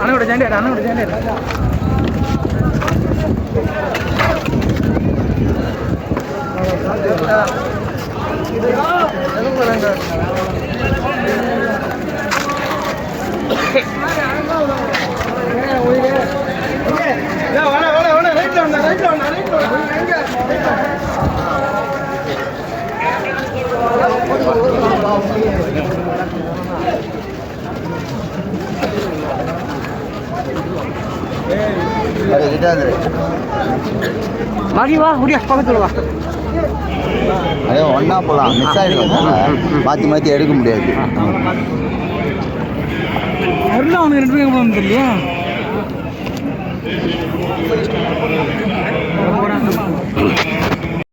அண்ணோட ஜாண்டியார் அண்ணோட ஜாண்டியார் மாகி வா முடியா பக்கத்துல வா. அதே ஒன்றா போகலாம் மிஸ் ஆகிடும் மாற்றி மாற்றி எடுக்க முடியாது. அவனுக்கு ரெண்டு பேரும் போகணும் தெரியலையா